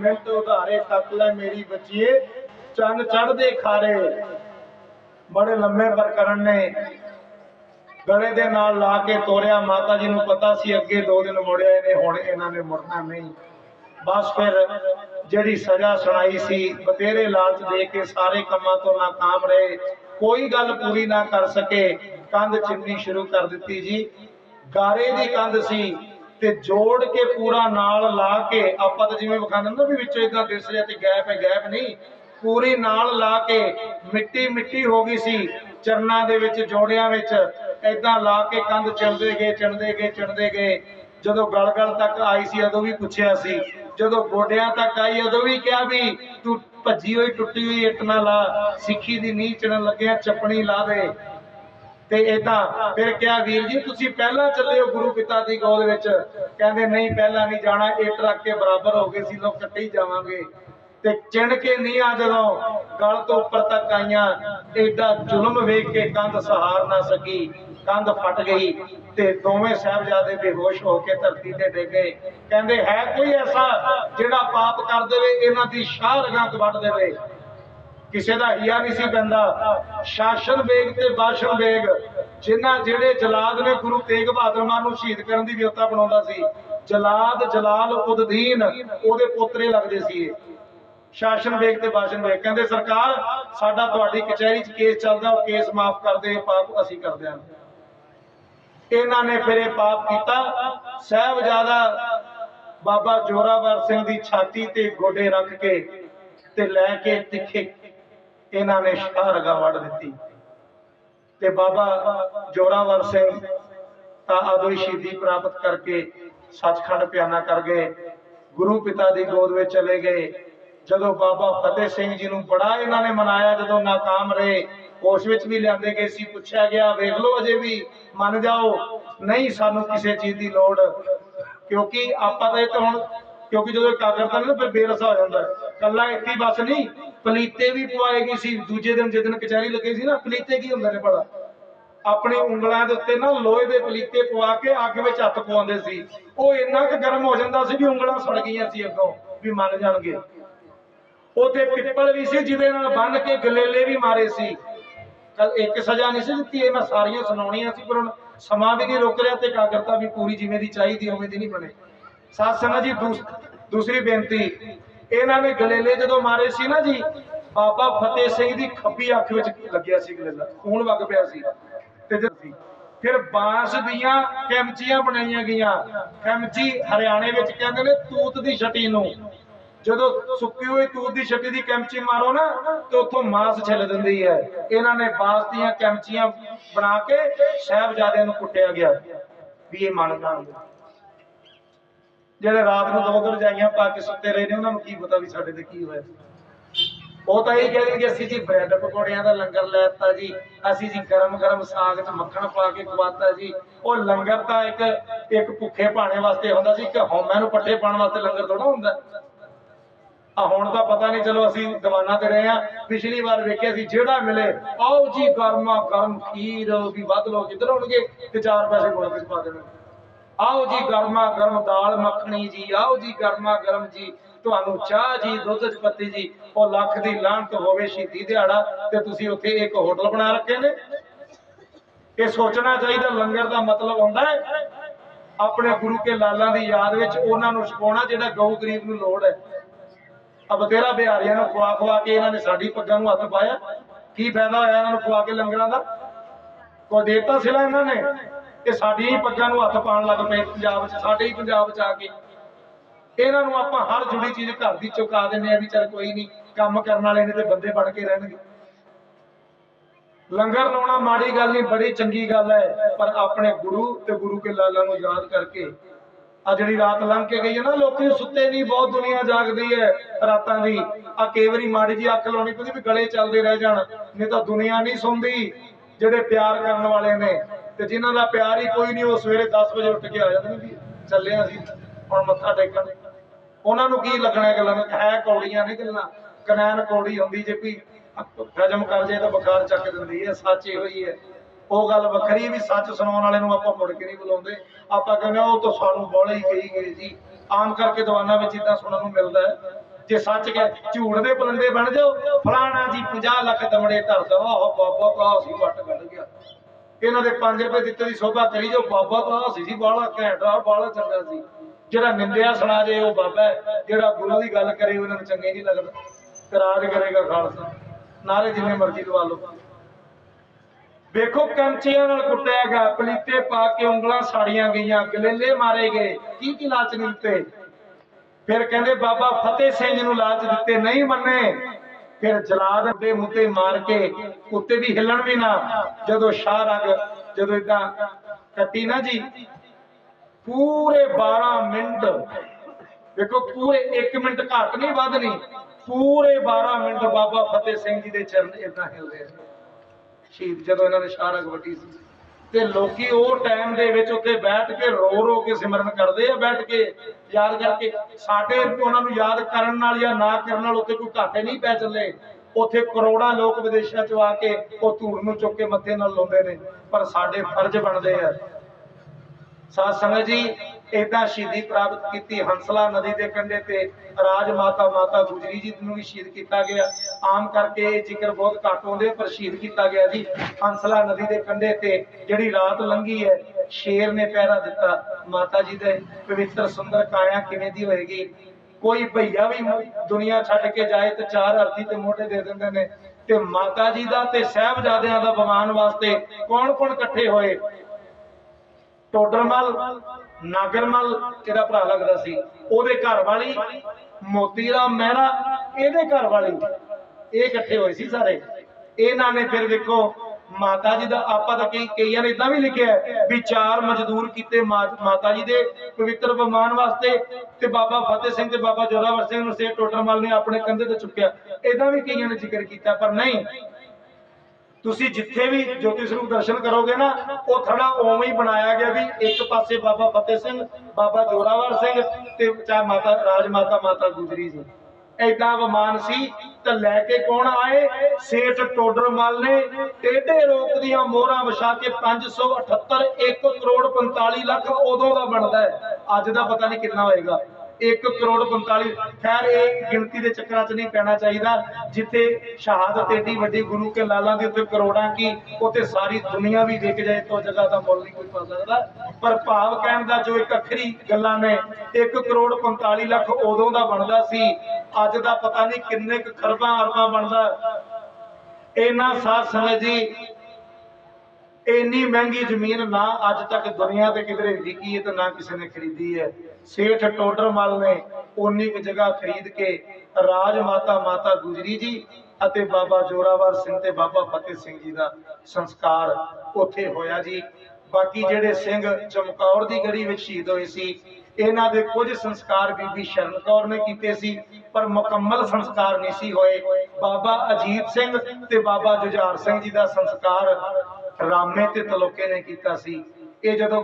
Speaker 2: ਲੈ ਉਧਾਰੇ ਤੱਕ ਲੈ ਮੇਰੀ ਬੱਚੀਏ, ਚੰਨ ਚੜਦੇ ਖਾਰੇ। ਬੜੇ ਲੰਮੇ ਪ੍ਰਕਰਨ ਨੇ। ਗਲੇ ਦੇ ਨਾਲ ਲਾ ਕੇ ਤੋਰਿਆ, ਮਾਤਾ ਜੀ ਨੂੰ ਪਤਾ ਸੀ ਅੱਗੇ ਦੋ ਦਿਨ ਮੁੜਿਆ ਇਹਨੇ ਹੁਣ ਇਹਨਾਂ ਨੇ ਮੁੜਨਾ ਨਹੀਂ। ਬਸ ਫਿਰ ਜਿਹੜੀ ਸਜ਼ਾ ਸੁਣਾਈ ਸੀ ਬਤੇਰੇ ਲਾਲਚ ਦੇ ਕੇ ਸਾਰੇ ਕੰਮਾਂ ਤੋਂ ਨਾਕਾਮ ਰਹੇ। ਕੋਈ ਗੱਲ ਪੂਰੀ ਨਾ ਕਰ ਸਕੇ। ਕੰਧ ਚਿੰਨੀ ਸ਼ੁਰੂ ਕਰ ਦਿੱਤੀ ਜੀ। ਗਾਰੇ ਦੀ ਕੰਧ ਸੀ। ਤੇ ਜੋੜ ਕੇ ਪੂਰਾ ਨਾਲ ਲਾ ਕੇ ਆਪਾਂ ਤਾਂ ਜਿਵੇਂ ਵਿਖਾਉਂਦੇ ਨਾ ਵੀ ਵਿੱਚੋਂ ਇਦਾਂ ਦਿਸ ਰਿਹਾ ਤੇ ਗੈਪ ਹੈ, ਗੈਪ ਨਹੀਂ। ਪੂਰੀ ਨਾਲ ਲਾ ਕੇ ਮਿੱਟੀ ਮਿੱਟੀ ਹੋ ਗਈ ਸੀ, ਚਰਨਾਂ ਦੇ ਵਿੱਚ, ਜੋੜਿਆਂ ਵਿੱਚ। ਏਦਾਂ ਲਾ ਕੇ ਕੰਧ ਚਿਣਦੇ ਗਏ ਚਿਣਦੇ ਗਏ ਚਿਣਦੇ ਗਏ। ਜਦੋਂ ਗਲ ਗਲ ਤੱਕ ਆਈ ਸੀ, ਉਦੋਂ ਵੀ ਪੁੱਛਿਆ ਸੀ। ਜਦੋਂ ਗੋਡਿਆਂ ਤੱਕ ਆਈ, ਉਦੋਂ ਵੀ ਕਿਹਾ ਵੀ ਤੂੰ ਭੱਜੀ ਹੋਈ, ਟੁੱਟੀ ਹੋਈ ਇੱਟ ਨਾ ਲਾ। ਸਿੱਖੀ ਦੀ ਨੀਂਹ ਚੜਨ ਲੱਗਿਆ, ਚੱਪਣੀ ਲਾ ਦੇ। ਤੇ ਏਦਾਂ ਫਿਰ ਕਿਹਾ, ਵੀਰ ਜੀ, ਤੁਸੀਂ ਪਹਿਲਾਂ ਚੱਲੇ ਹੋ ਗੁਰੂ ਪਿਤਾ ਦੀ ਗੋਦ ਵਿੱਚ। ਕਹਿੰਦੇ, ਨਹੀਂ, ਪਹਿਲਾਂ ਨਹੀਂ ਜਾਣਾ। ਇੱਟ ਰੱਖ ਕੇ ਬਰਾਬਰ ਹੋ ਗਏ ਸੀ, ਲੋਕ ਇਕੱਠੇ ਹੀ ਜਾਵਾਂਗੇ। ਤੇ ਚਿਣ ਕੇ ਨੀਆਂ ਜਦੋਂ ਗਲ ਤੋਂ ਉੱਪਰ ਤੱਕ ਆਈਆਂ, ਏਡਾ ਜ਼ੁਲਮ ਵੇਖ ਕੇ ਕੰਧ ਸਹਾਰ ਨਾ ਸਕੀ, ਕੰਧ ਫਟ ਗਈ ਤੇ ਦੋਵੇਂ ਸਾਹਿਬਜ਼ਾਦੇ ਬੇਹੋਸ਼ ਹੋ ਕੇ ਧਰਤੀ ਤੇ ਡਿੱਗੇ ਕਹਿੰਦੇ, ਹੈ ਕੋਈ ਐਸਾ ਜਿਹੜਾ ਪਾਪ ਕਰ ਦੇਵੇ, ਇਹਨਾਂ ਦੀ ਸ਼ਾਹ ਰਗਾਂ ਵੱਢ ਦੇਵੇ? ਕਿਸੇ ਦਾ ਹਿਆ ਨਹੀਂ ਸੀ ਪੈਂਦਾ। ਸ਼ਾਸਨ ਬੇਗ ਤੇ ਬਾਸ਼ਨ ਬੇਗ ਜਿਨ੍ਹਾਂ ਜਿਹੜੇ ਜਲਾਦ ਨੇ ਗੁਰੂ ਤੇਗ ਬਹਾਦਰ ਮਾਨ ਨੂੰ ਸ਼ਹੀਦ ਕਰਨ ਦੀ ਵਿਵਸਥਾ ਬਣਾਉਂਦਾ ਸੀ, ਜਲਾਦ ਜਲਾਲ ਉਦਦੀਨ ਉਹਦੇ ਪੋਤਰੇ ਲੱਗਦੇ ਸੀ ਸ਼ਾਸਨ ਬੇਗ ਤੇ ਬਾਸ਼ਨ ਬੇਗ ਕਹਿੰਦੇ ਸਰਕਾਰ, ਸਾਡਾ ਤੁਹਾਡੀ ਕਚਹਿਰੀ 'ਚ ਕੇਸ ਚੱਲਦਾ, ਉਹ ਕੇਸ ਮਾਫ ਕਰ ਦੇ, ਪਾਪ ਅਸੀਂ ਕਰਦੇ ਹਾਂ। ਇਹਨਾਂ ਨੇ ਫਿਰ ਇਹ ਪਾਪ ਕੀਤਾ। ਸਾਹਿਬਜ਼ਾਦਾ ਬਾਬਾ ਜੋਰਾਵਰ ਸਿੰਘ ਦੀ ਛਾਤੀ ਤੇ ਗੋਡੇ ਰੱਖ ਕੇ ਤੇ ਲੈ ਕੇ ਤਿੱਖੇ ਇਹਨਾਂ ਨੇ ਸ਼ਾਹਰਗਾ ਵੜ ਦਿੱਤੀ। ਤੇ ਬਾਬਾ ਜੋਰਾਵਰ ਸਿੰਘ ਤਾਂ ਉਦੋਂ ਸ਼ਹੀਦੀ ਪ੍ਰਾਪਤ ਕਰਕੇ ਸੱਚਖੰਡ ਪਿਆਨਾ ਕਰ ਗਏ। ਗੁਰੂ ਪਿਤਾ ਦੀ ਗੋਦ ਵਿੱਚ ਚਲੇ ਗਏ। ਜਦੋਂ ਬਾਬਾ ਫਤਿਹ ਸਿੰਘ ਜੀ ਨੂੰ ਬੜਾ ਇਹਨਾਂ ਨੇ ਮਨਾਇਆ, ਜਦੋਂ ਨਾਕਾਮ ਰਹੇ, ਉਸ ਵਿੱਚ ਵੀ ਲਿਆਂਦੇ ਗਏ ਸੀ, ਪੁੱਛਿਆ ਗਿਆ, ਵੇਖ ਲਓ ਅਜੇ ਵੀ ਮੰਨ ਜਾਓ, ਨਹੀਂ ਸਾਨੂੰ ਕਿਸੇ ਚੀਜ਼ ਦੀ ਲੋੜ, ਕਿਉਂਕਿ ਆਪਾਂ ਤਾਂ ਇਹ ਤਾਂ ਹੁਣ ਕਿਉਂਕਿ ਜਦੋਂ ਕਾਗਰਤਾ ਨਾ, ਫਿਰ ਬੇਰਸਾ ਹੋ ਜਾਂਦਾ। ਹੈ। ਕੱਲਾ ਇੱਥੇ ਹੀ ਬਸ ਨਹੀਂ, ਪਲੀਤੇ ਵੀ ਪਵਾਏ ਗਏ ਸੀ। ਦੂਜੇ ਦਿਨ ਜਿਸ ਦਿਨ ਕਚਹਿਰੀ ਲੱਗੀ ਸੀ ਨਾ, ਪਲੀਤੇ ਕੀ ਹੁੰਦੇ ਨੇ ਭਲਾ? ਆਪਣੀ ਉਂਗਲਾਂ ਦੇ ਉੱਤੇ ਨਾ ਲੋਹੇ ਦੇ ਪਲੀਤੇ ਪਵਾ ਕੇ ਅੱਗ ਵਿੱਚ ਹੱਥ ਪਵਾਉਂਦੇ ਸੀ। ਉਹ ਇੰਨਾ ਕੁ ਗਰਮ ਹੋ ਜਾਂਦਾ ਸੀ ਵੀ ਉਂਗਲਾਂ ਸੜ ਗਈਆਂ ਸੀ ਅੱਗੋਂ, ਵੀ ਮੰਨ ਜਾਣਗੇ। ਉਹਤੇ ਪਿੱਪਲ ਵੀ ਸੀ, ਜਿਹਦੇ ਨਾਲ ਬੰਨ ਕੇ ਗਲੇਲੇ ਵੀ ਮਾਰੇ ਸੀ। ਕੱਲ ਇੱਕ ਸਜ਼ਾ ਨਹੀਂ ਸੀ ਦਿੱਤੀ, ਇਹ ਮੈਂ ਸਾਰੀਆਂ ਸੁਣਾਉਣੀਆਂ ਸੀ, ਪਰ ਹੁਣ ਸਮਾਂ ਵੀ ਨਹੀਂ ਰੁਕ ਰਿਹਾ ਤੇ ਕਾਗਰਤਾ ਵੀ ਪੂਰੀ ਜਿਵੇਂ ਦੀ ਚਾਹੀਦੀ, ਉਵੇਂ ਦੀ ਨਹੀਂ ਬਣੇ। ਸਾਧ ਸੰਗਤ ਜੀ ਦੂਸ- ਦੂਸਰੀ ਬੇਨਤੀ। ਇਹਨਾਂ ਨੇ ਗਲੇਲੇ ਜਦੋਂ ਮਾਰੇ ਸੀ ਨਾ ਜੀ, ਬਾਬਾ ਫਤਿਹ ਸਿੰਘ ਦੀ ਖੱਬੀ ਅੱਖ ਵਿੱਚ ਲੱਗਿਆ ਸੀ ਗਲੇਲਾ, ਖੂਨ ਵਗ ਪਿਆ ਸੀ। ਤੇ ਸੀ ਫਿਰ ਬਾਂਸ ਦੀਆਂ ਕੈਮਚੀਆਂ ਬਣਾਈਆਂ ਗਈਆਂ। ਕੈਮਚੀ ਹਰਿਆਣੇ ਵਿੱਚ ਕਹਿੰਦੇ ਨੇ ਤੂਤ ਦੀ ਛਟੀ ਨੂੰ। ਜਦੋਂ ਸੁੱਕੀ ਹੋਈ ਤੂਤ ਦੀ ਛਟੀ ਦੀ ਕੈਮਚੀ ਮਾਰੋ ਨਾ, ਤੇ ਉੱਥੋਂ ਮਾਸ ਛਿੱਲ ਦਿੰਦੀ ਹੈ। ਇਹਨਾਂ ਨੇ ਬਾਂਸ ਦੀਆਂ ਕੈਮਚੀਆਂ ਬਣਾ ਕੇ ਸਾਹਿਬਜ਼ਾਦਿਆਂ ਨੂੰ ਕੁੱਟਿਆ ਗਿਆ। ਵੀ ਇਹ ਮੰਨ ਜਾਣਗੇ ਜਿਹੜੇ ਰਾਤ ਨੂੰ ਦੋ ਦੋ ਰਜਾਈਆਂ ਪਾ ਕੇ ਸੁੱਤੇ ਰਹੇ ਨੇ, ਉਹਨਾਂ ਨੂੰ ਕੀ ਪਤਾ ਵੀ ਸਾਡੇ ਤੇ ਕੀ ਹੋਇਆ। ਉਹ ਤਾਂ ਇਹ ਕਹਿੰਦੇ ਕਿ ਅਸੀਂ ਜੀ ਬ੍ਰੈਡ ਪਕੌੜਿਆਂ ਦਾ ਲੰਗਰ ਲੈਤਾ ਜੀ, ਅਸੀਂ ਜੀ ਗਰਮ ਗਰਮ ਸਾਗ ਚ ਮੱਖਣ ਪਾ ਕੇ ਖਵਾਤਾ ਜੀ। ਉਹ ਲੰਗਰ ਤਾਂ ਇੱਕ ਇੱਕ ਭੁੱਖੇ ਭਾਣੇ ਵਾਸਤੇ ਹੁੰਦਾ ਸੀ ਕਿ ਹਉਮੈ ਨੂੰ ਪੱਠੇ ਪਾਉਣ ਵਾਸਤੇ ਲੰਗਰ ਥੋੜਾ ਹੁੰਦਾ। ਆ ਹੁਣ ਤਾਂ ਪਤਾ ਨਹੀਂ ਚਲੋ ਅਸੀਂ ਦੀਵਾਨਾਂ ਤੇ ਰਹੇ ਆ ਪਿਛਲੀ ਵਾਰ ਵੇਖਿਆ ਸੀ, ਜਿਹੜਾ ਮਿਲੇ, ਆਓ ਜੀ ਗਰਮਾ ਗਰਮ ਖੀਰ ਵੀ ਵੱਧ ਲੋ ਕਿੱਧਰ ਹੋਣਗੇ ਤੇ ਚਾਰ ਪੈਸੇ ਗੁਣ ਵਿੱਚ ਪਾ ਦੇਣਗੇ ਆਓ ਜੀ ਗਰਮਾ ਗਰਮ ਦਾਲ ਮੱਖਣੀ ਜੀ, ਆਓ ਜੀ ਗਰਮਾ ਗਰਮ ਜੀ, ਤੁਹਾਨੂੰ ਚਾਹ ਜੀ, ਦੁੱਧ ਚ ਪੱਤੀ ਜੀ, ਉਹ ਲੱਖ ਦੀ ਲਾਹਨਤ ਹੋਵੇ ਸ਼ਹੀਦੀ ਦਿਹਾੜਾ, ਤੇ ਤੁਸੀਂ ਉੱਥੇ ਇੱਕ ਹੋਟਲ ਬਣਾ ਰੱਖੇ ਨੇ। ਇਹ ਸੋਚਣਾ ਚਾਹੀਦਾ, ਲੰਗਰ ਦਾ ਮਤਲਬ ਹੁੰਦਾ ਹੈ, ਆਪਣੇ ਗੁਰੂ ਕੇ ਲਾਲਾਂ ਦੀ ਯਾਦ ਵਿੱਚ ਉਹਨਾਂ ਨੂੰ ਛਕਾਉਣਾ ਜਿਹੜਾ ਗਊ ਗਰੀਬ ਨੂੰ ਲੋੜ ਹੈ। ਆ ਬਤੇਰਾ ਬਿਹਾਰੀਆਂ ਨੂੰ ਖਵਾ ਖਵਾ ਕੇ ਇਹਨਾਂ ਨੇ ਸਾਡੀ ਪੱਗਾਂ ਨੂੰ ਹੱਥ ਪਾਇਆ। ਕੀ ਫਾਇਦਾ ਹੋਇਆ ਇਹਨਾਂ ਨੂੰ ਖਵਾ ਕੇ ਲੰਗਰਾਂ ਦਾ? ਕੋਈ ਦੇਤਾ ਸਿਲਾ ਇਹਨਾਂ ਨੇ? ਇਹ ਸਾਡੀ ਹੀ ਪੱਗਾਂ ਨੂੰ ਹੱਥ ਪਾਉਣ ਲੱਗ ਪਏ ਪੰਜਾਬ 'ਚ ਸਾਡੇ ਹੀ ਪੰਜਾਬ 'ਚ ਆ ਕੇ। ਇਹਨਾਂ ਨੂੰ ਆਪਾਂ ਹਰ ਜੁੜੀ ਚੀਜ਼ ਘਰ ਦੀ ਚੁਕਾ ਦਿੰਦੇ ਆ ਵੀ ਚੱਲ ਕੋਈ ਨਹੀਂ, ਕੰਮ ਕਰਨ ਵਾਲੇ ਨੇ ਤੇ ਬੰਦੇ ਬਣ ਕੇ ਰਹਿਣਗੇ। ਲੰਗਰ ਲਾਉਣਾ ਮਾੜੀ ਗੱਲ ਨਹੀਂ, ਬੜੀ ਚੰਗੀ ਗੱਲ ਹੈ, ਪਰ ਆਪਣੇ ਗੁਰੂ ਤੇ ਗੁਰੂ ਕੇ ਲਾਲਾਂ ਨੂੰ ਯਾਦ ਕਰਕੇ ਆ ਜਿਹੜੀ ਰਾਤ ਲੰਘ ਕੇ ਗਈ ਹੈ ਨਾ, ਲੋਕੀ ਸੁੱਤੇ ਨਹੀਂ, ਬਹੁਤ ਦੁਨੀਆ ਜਾਗਦੀ ਹੈ ਰਾਤਾਂ ਦੀ। ਆ ਕਈ ਵਾਰੀ ਮਾੜੀ ਜੀ ਅੱਖ ਲਾਉਣੀ ਪੈਂਦੀ ਵੀ ਗਲੇ ਚੱਲਦੇ ਰਹਿ ਜਾਣ, ਨਹੀਂ ਤਾਂ ਦੁਨੀਆ ਨਹੀਂ ਸੌਂਦੀ, ਜਿਹੜੇ ਪਿਆਰ ਕਰਨ ਵਾਲੇ ਨੇ। ਤੇ ਜਿਨ੍ਹਾਂ ਦਾ ਪਿਆਰ ਹੀ ਕੋਈ ਨਹੀਂ, ਉਹ ਸਵੇਰੇ 10 ਵਜੇ ਉੱਠ ਕੇ ਆ ਜਾਂਦੇ ਵੀ ਚੱਲੇ ਅਸੀਂ, ਹੁਣ ਮੱਥਾ ਟੇਕਣ। ਉਹਨਾਂ ਨੂੰ ਕੀ ਲੱਗਣਾ ਗੱਲਾਂ ਹੈ ਕੌੜੀਆਂ ਨਹੀਂ ਗੱਲਾਂ। ਕਨੈਨ ਕੌੜੀ ਹੁੰਦੀ ਜੇ ਕੋਈ ਹਜਮ ਕਰ ਜੇ ਤਾਂ ਬੁਖਾਰ ਚੱਕ ਦਿੰਦੀ ਹੈ, ਸੱਚ ਇਹੋ ਹੀ ਹੈ।
Speaker 3: ਉਹ ਗੱਲ ਵੱਖਰੀ ਵੀ ਸੱਚ ਸੁਣਾਉਣ ਵਾਲੇ ਨੂੰ ਆਪਾਂ ਮੁੜ ਕੇ ਨਹੀਂ ਬੁਲਾਉਂਦੇ। ਆਪਾਂ ਕਹਿੰਦੇ ਉਹ ਤਾਂ ਸਾਨੂੰ ਬੋਲੇ ਹੀ ਕਹੀ ਗਈ ਜੀ। ਆਮ ਕਰਕੇ ਦੀਵਾਨਾਂ ਵਿੱਚ ਇਦਾਂ ਸੁਣਨ ਨੂੰ ਮਿਲਦਾ ਹੈ। ਜੇ ਸੱਚ ਕਹੇ ਝੂਠ ਦੇ ਪਲੰਦੇ ਬਣ ਜਾਓ, ਫਲਾਣਾ ਜੀ 50 ਲੱਖ ਦਮੜੇ ਧਰਦਾ ਆਹ ਬਾਬਾ ਕਾ ਸੀ ਵੱਟ ਕੱਢ ਇਹਨਾਂ ਦੇ 5 ਰੁਪਏ ਦਿੱਤੇ ਦੀ ਸੋਭਾ ਕਰੀ ਜੋ ਬਾਬਾ ਤਾਂ ਸੀ ਜੀ ਬਾਲਾ ਘੈਂਟਾ ਬਾਲਾ ਚੰਗਾ ਸੀ। ਜਿਹੜਾ ਨਿੰਦਿਆ ਸੁਣਾ ਜੇ ਉਹ ਬਾਬਾ ਜਿਹੜਾ ਗੁਰੂ ਦੀ ਗੱਲ ਕਰੇ ਉਹਨਾਂ ਨੂੰ ਚੰਗੇ ਨਹੀਂ ਲੱਗਦਾ। ਤੇ ਕਰੇਗਾ ਖਾਲਸਾ। ਨਾਰੇ ਜਿੰਨੇ ਮਰਜ਼ੀ ਲਵਾ ਲਓ। ਵੇਖੋ, ਕੈਂਚੀਆਂ ਨਾਲ ਕੁੱਟਿਆ ਗਿਆ। ਪਲੀਤੇ ਪਾ ਕੇ ਉਂਗਲਾਂ ਸਾੜੀਆਂ ਗਈਆਂ। ਗਲੇਲੇ ਮਾਰੇ ਗਏ। ਕੀ ਕੀ ਲਾਚ ਨਹੀਂ ਦਿੱਤੇ? ਫਿਰ ਕਹਿੰਦੇ, ਬਾਬਾ ਫਤਿਹ ਸਿੰਘ ਨੂੰ ਲਾਚ ਦਿੱਤੇ। ਨਹੀਂ ਮੰਨੇ। ਫਿਰ ਜਲਾਦ ਦੇ ਮੁੱਤੇ ਮਾਰ ਕੇ ਉੱਤੇ ਵੀ ਹਿੱਲਣ ਵੀ ਨਾ ਜਦੋਂ ਸ਼ਾਹ ਰਗ ਜਦੋਂ ਇਦਾਂ ਕੱਟੀ ਨਾ ਜੀ, ਪੂਰੇ 12 ਮਿੰਟ ਦੇਖੋ ਪੂਰੇ 1 ਮਿੰਟ ਘੱਟ ਨਹੀਂ ਵੱਧ ਨਹੀਂ, ਪੂਰੇ 12 ਮਿੰਟ ਬਾਬਾ ਫਤਿਹ ਸਿੰਘ ਜੀ ਦੇ ਚਰਨ ਇਦਾਂ ਹਿਲਦੇ ਰਹੇ ਸ਼ਹੀਦ ਜਦੋਂ ਇਹਨਾਂ ਨੇ ਸ਼ਾਰਗ ਵੱਟੀ ਸੀ। ਤੇ ਲੋਕੀ ਉਹ ਟਾਈਮ ਦੇ ਵਿੱਚ ਉੱਥੇ ਬੈਠ ਕੇ ਰੋ ਰੋ ਕੇ ਸਿਮਰਨ ਕਰਦੇ ਆ, ਬੈਠ ਕੇ, ਯਾਦ ਕਰਕੇ। ਸਾਡੇ ਉਹਨਾਂ ਨੂੰ ਯਾਦ ਕਰਨ ਨਾਲ ਜਾਂ ਨਾ ਕਰਨ ਨਾਲ ਉੱਥੇ ਕੋਈ ਘਾਟੇ ਨਹੀਂ ਪੈ ਚੱਲੇ। ਉੱਥੇ ਕਰੋੜਾਂ ਲੋਕ ਵਿਦੇਸ਼ਾਂ ਚੋਂ ਆ ਕੇ ਉਹ ਧੂੜ ਨੂੰ ਚੁੱਕ ਕੇ ਮੱਥੇ ਨਾਲ ਲਾਉਂਦੇ ਨੇ, ਪਰ ਸਾਡੇ ਫਰਜ਼ ਬਣਦੇ ਆ। ਸਾਧ ਸੰਗਤ ਜੀ ਏਦਾਂ ਸ਼ਹੀਦੀ ਪ੍ਰਾਪਤ ਕੀਤੀ ਹੰਸਲਾ ਨਦੀ ਦੇ ਕੰਢੇ ਤੇ ਰਾਜ ਮਾਤਾ ਮਾਤਾ ਗੁਜਰੀ ਜੀ ਨੂੰ ਵੀ ਸ਼ਹੀਦ ਕੀਤਾ ਗਿਆ। ਆਮ ਕਰਕੇ ਇਹ ਜ਼ਿਕਰ ਬਹੁਤ ਘੱਟ ਹੁੰਦੇ ਪਰ ਸ਼ਹੀਦ ਕੀਤਾ ਗਿਆ ਜੀ। ਹੰਸਲਾ ਨਦੀ ਦੇ ਕੰਢੇ ਤੇ ਜਿਹੜੀ ਰਾਤ ਲੰਘੀ ਹੈ, ਸ਼ੇਰ ਨੇ ਪਹਿਰਾ ਦਿੱਤਾ ਮਾਤਾ ਜੀ ਦੇ। ਪਵਿੱਤਰ ਸੁੰਦਰ ਕਾਇਆ ਕਿਵੇਂ ਦੀ ਹੋਏਗੀ? ਕੋਈ ਭਈਆ ਵੀ ਦੁਨੀਆ ਛੱਡ ਕੇ ਜਾਏ ਤੇ ਚਾਰ ਅਰਥੀ ਤੇ ਮੋਢੇ ਦੇ ਦਿੰਦੇ ਨੇ। ਤੇ ਮਾਤਾ ਜੀ ਦਾ ਤੇ ਸਾਹਿਬਜ਼ਾਦਿਆਂ ਦਾ ਬਮਾਨ ਵਾਸਤੇ ਕੌਣ ਕੌਣ ਇਕੱਠੇ ਹੋਏ? ਟੋਡਰਮਲ ਨਾਗਰਮਲ ਇਹਦਾ ਭਰਾ ਲੱਗਦਾ ਸੀ। ਉਹਦੇ ਘਰ ਵਾਲੀ ਮੋਤੀਰਾਮ ਮਹਿਰਾ, ਇਹਦੇ ਘਰ ਵਾਲੀ। ਇਹ ਇਕੱਠੇ ਹੋਏ ਸੀ ਸਾਰੇ। ਇਹਨਾਂ ਨੇ ਫਿਰ ਵੇਖੋ ਮਾਤਾ ਜੀ ਦਾ ਆਪਾਂ ਤਾਂ ਕਈ ਕਈਆਂ ਨੇ ਇਦਾਂ ਵੀ ਲਿਖਿਆ ਵੀ ਚਾਰ ਮਜ਼ਦੂਰ ਕੀਤੇ ਮਾ- ਮਾਤਾ ਜੀ ਦੇ ਪਵਿੱਤਰ ਬਮਾਨ ਵਾਸਤੇ ਤੇ ਬਾਬਾ ਫਤਿਹ ਸਿੰਘ ਤੇ ਬਾਬਾ ਜੋਰਾਵਰ ਸਿੰਘ ਨੂੰ ਸੇ ਟੋਡਰਮਲ ਨੇ ਆਪਣੇ ਕੰਧੇ ਤੇ ਚੁੱਕਿਆ। ਇਦਾਂ ਵੀ ਕਈਆਂ ਨੇ ਜ਼ਿਕਰ ਕੀਤਾ, ਪਰ ਨਹੀਂ। ਤੁਸੀਂ ਜਿੱਥੇ ਵੀ ਜੋਤੀ ਸਰੂਪ ਦਰਸ਼ਨ ਕਰੋਗੇ ਨਾ, ਉਹ ਥੜਾ ਉਵੇਂ ਹੀ ਬਣਾਇਆ ਗਿਆ ਵੀ ਇੱਕ ਪਾਸੇ ਬਾਬਾ ਫਤਿਹ ਸਿੰਘ, ਬਾਬਾ ਜੋਰਾਵਰ ਸਿੰਘ ਤੇ ਚਾਹ ਮਾਤਾ ਰਾਜ ਮਾਤਾ ਮਾਤਾ ਗੁਜਰੀ ਜੀ। ਐਦਾਂ ਅਭਿਮਾਨ ਸੀ, ਤਾਂ ਲੈ ਕੇ ਕੌਣ ਆਏ? ਸੇਠ ਟੋਡਰਮਲ ਨੇ। ਟੇਢੇ ਰੋਕ ਦੀਆਂ ਮੋਹਰਾਂ ਵਿਛਾ ਕੇ 578 1 ਕਰੋੜ 45 ਲੱਖ ਉਦੋਂ ਦਾ ਬਣਦਾ ਹੈ। ਅੱਜ ਦਾ ਪਤਾ ਨਹੀਂ ਕਿੰਨਾ ਹੋਏਗਾ। 1 ਕਰੋੜ 45 ਖੈਰ ਇਹ ਗਿਣਤੀ ਦੇ ਚੱਕਰਾਂ 'ਚ ਨਹੀਂ ਪੈਣਾ ਚਾਹੀਦਾ, ਜਿੱਥੇ ਸ਼ਹਾਦਤ ਏਡੀ ਵੱਡੀ ਗੁਰੂ ਕੇ ਲਾਲਾਂ ਦੇ ਉੱਤੇ ਕਰੋੜਾਂ ਕੀ, ਉੱਥੇ ਸਾਰੀ ਦੁਨੀਆ ਵੀ ਵਿਕ ਜਾਏ ਤਾਂ ਜਗ੍ਹਾ ਦਾ ਮੁੱਲ ਨਹੀਂ ਕੋਈ ਪਾ ਸਕਦਾ। ਪਰ ਭਾਵ ਕਹਿਣ ਦਾ ਜੋ ਇੱਕ ਅੱਖਰੀ ਗੱਲਾਂ ਨੇ 1 ਕਰੋੜ 45 ਲੱਖ ਉਦੋਂ ਦਾ ਬਣਦਾ ਸੀ, ਅੱਜ ਦਾ ਪਤਾ ਨਹੀਂ ਕਿੰਨੇ ਕੁ ਖਰਬਾਂ ਅਰਬਾਂ ਬਣਦਾ। ਇਹਨਾਂ ਸਾਧ ਸੰਗਤ ਜੀ ਇੰਨੀ ਮਹਿੰਗੀ ਜ਼ਮੀਨ ਨਾ ਅੱਜ ਤੱਕ ਦੁਨੀਆ ਤੇ ਕਿਧਰੇ ਵਿਕੀ ਹੈ ਤੇ ਨਾ ਕਿਸੇ ਨੇ ਖਰੀਦੀ ਹੈ। ਸੇਠ ਟੋਡਰਮਲ ਨੇ ਉਨੀ ਕੁ ਜਗ੍ਹਾ ਖਰੀਦ ਕੇ ਰਾਜ ਮਾਤਾ ਮਾਤਾ ਗੁਜਰੀ ਜੀ ਅਤੇ ਬਾਬਾ ਜੋਰਾਵਰ ਸਿੰਘ ਤੇ ਬਾਬਾ ਫਤਿਹ ਸਿੰਘ ਜੀ ਦਾ ਸੰਸਕਾਰ ਉੱਥੇ ਹੋਇਆ ਜੀ। ਬਾਕੀ ਜਿਹੜੇ ਸਿੰਘ ਚਮਕੌਰ ਦੀ ਗੜੀ ਵਿੱਚ ਸ਼ਹੀਦ ਹੋਏ ਸੀ, ਇਹਨਾਂ ਦੇ ਕੁਝ ਸੰਸਕਾਰ ਬੀਬੀ ਸ਼ਰਨ ਕੌਰ ਨੇ ਕੀਤੇ ਸੀ, ਪਰ ਮੁਕੰਮਲ ਸੰਸਕਾਰ ਨਹੀਂ ਸੀ ਹੋਏ। ਬਾਬਾ ਅਜੀਤ ਸਿੰਘ ਤੇ ਬਾਬਾ ਜੁਝਾਰ ਸਿੰਘ ਜੀ ਦਾ ਸੰਸਕਾਰ ਰਾਮੇ ਤੇ ਤਲੋਕੇ ਨੇ ਕੀਤਾ ਸੀ। ਇਹ ਜਦੋਂ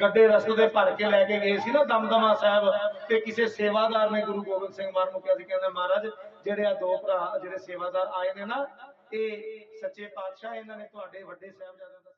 Speaker 3: ਗੱਡੇ ਰਸਤੇ ਦੇ ਭਰ ਕੇ ਲੈ ਕੇ ਗਏ ਸੀ ਨਾ ਦਮਦਮਾ ਸਾਹਿਬ ਤੇ ਕਿਸੇ ਸੇਵਾਦਾਰ ਨੇ ਗੁਰੂ ਗੋਬਿੰਦ ਸਿੰਘ ਮਾਰ ਨੂੰ ਕਿਹਾ ਸੀ ਕਹਿੰਦਾ ਮਹਾਰਾਜ, ਜਿਹੜੇ ਆ ਦੋ ਭਰਾ, ਜਿਹੜੇ ਸੇਵਾਦਾਰ ਆਏ ਨੇ ਨਾ, ਇਹ ਸੱਚੇ ਪਾਤਸ਼ਾਹ ਇਹਨਾਂ ਨੇ, ਤੁਹਾਡੇ ਵੱਡੇ ਸਾਹਿਬਜ਼ਾਦਿਆਂ ਦਾ